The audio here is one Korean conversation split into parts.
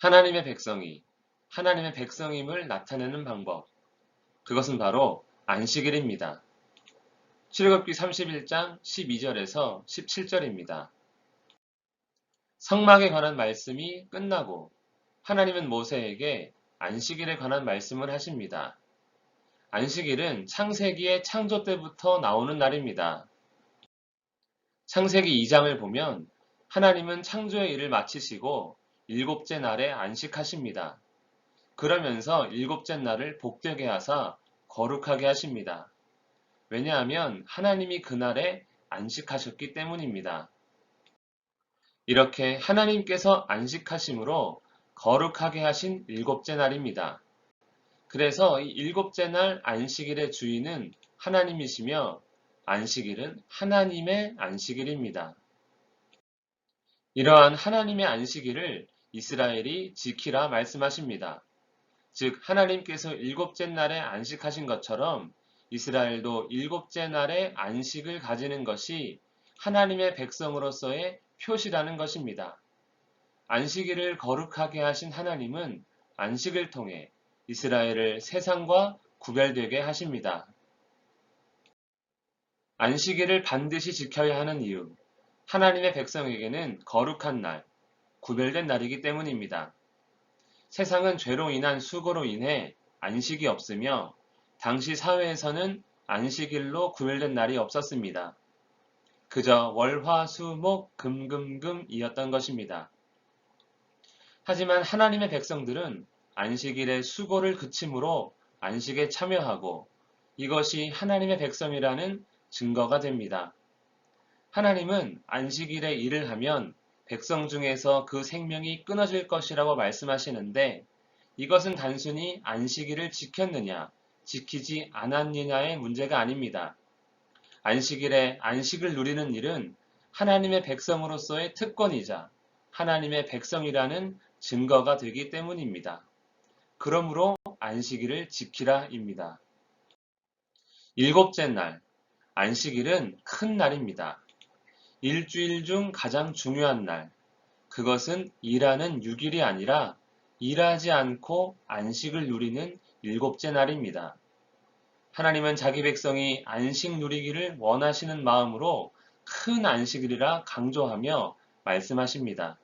하나님의 백성이 하나님의 백성임을 나타내는 방법. 그것은 바로 안식일입니다. 출애굽기 31장 12절에서 17절입니다. 성막에 관한 말씀이 끝나고 하나님은 모세에게 안식일에 관한 말씀을 하십니다. 안식일은 창세기의 창조 때부터 나오는 날입니다. 창세기 2장을 보면 하나님은 창조의 일을 마치시고 일곱째 날에 안식하십니다. 그러면서 일곱째 날을 복되게 하사 거룩하게 하십니다. 왜냐하면 하나님이 그날에 안식하셨기 때문입니다. 이렇게 하나님께서 안식하심으로 거룩하게 하신 일곱째 날입니다. 그래서 이 일곱째 날 안식일의 주인은 하나님이시며 안식일은 하나님의 안식일입니다. 이러한 하나님의 안식일을 이스라엘이 지키라 말씀하십니다. 즉, 하나님께서 일곱째 날에 안식하신 것처럼 이스라엘도 일곱째 날에 안식을 가지는 것이 하나님의 백성으로서의 표시라는 것입니다. 안식일을 거룩하게 하신 하나님은 안식을 통해 이스라엘을 세상과 구별되게 하십니다. 안식일을 반드시 지켜야 하는 이유. 하나님의 백성에게는 거룩한 날, 구별된 날이기 때문입니다. 세상은 죄로 인한 수고로 인해 안식이 없으며 당시 사회에서는 안식일로 구별된 날이 없었습니다. 그저 월, 화, 수, 목, 금, 금, 금이었던 것입니다. 하지만 하나님의 백성들은 안식일의 수고를 그침으로 안식에 참여하고 이것이 하나님의 백성이라는 증거가 됩니다. 하나님은 안식일에 일을 하면 백성 중에서 그 생명이 끊어질 것이라고 말씀하시는데 이것은 단순히 안식일을 지켰느냐, 지키지 않았느냐의 문제가 아닙니다. 안식일에 안식을 누리는 일은 하나님의 백성으로서의 특권이자 하나님의 백성이라는 증거가 되기 때문입니다. 그러므로 안식일을 지키라입니다. 일곱째 날, 안식일은 큰 날입니다. 일주일 중 가장 중요한 날, 그것은 일하는 6일이 아니라 일하지 않고 안식을 누리는 일곱째 날입니다. 하나님은 자기 백성이 안식 누리기를 원하시는 마음으로 큰 안식일이라 강조하며 말씀하십니다.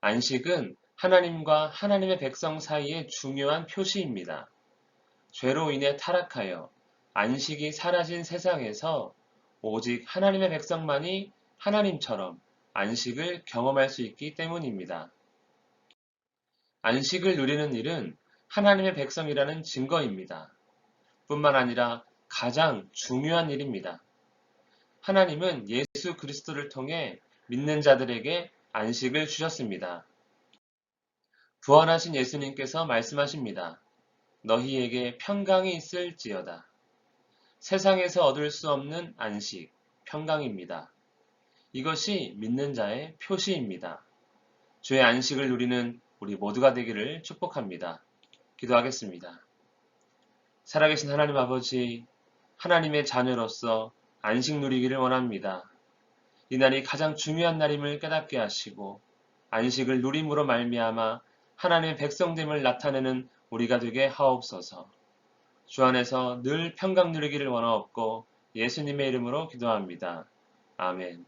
안식은 하나님과 하나님의 백성 사이의 중요한 표시입니다. 죄로 인해 타락하여 안식이 사라진 세상에서 오직 하나님의 백성만이 하나님처럼 안식을 경험할 수 있기 때문입니다. 안식을 누리는 일은 하나님의 백성이라는 증거입니다. 뿐만 아니라 가장 중요한 일입니다. 하나님은 예수 그리스도를 통해 믿는 자들에게 안식을 주셨습니다. 부활하신 예수님께서 말씀하십니다. 너희에게 평강이 있을지어다. 세상에서 얻을 수 없는 안식, 평강입니다. 이것이 믿는 자의 표시입니다. 주의 안식을 누리는 우리 모두가 되기를 축복합니다. 기도하겠습니다. 살아계신 하나님 아버지, 하나님의 자녀로서 안식 누리기를 원합니다. 이 날이 가장 중요한 날임을 깨닫게 하시고 안식을 누림으로 말미암아 하나님의 백성됨을 나타내는 우리가 되게 하옵소서. 주 안에서 늘 평강 누리기를 원하옵고 예수님의 이름으로 기도합니다. 아멘.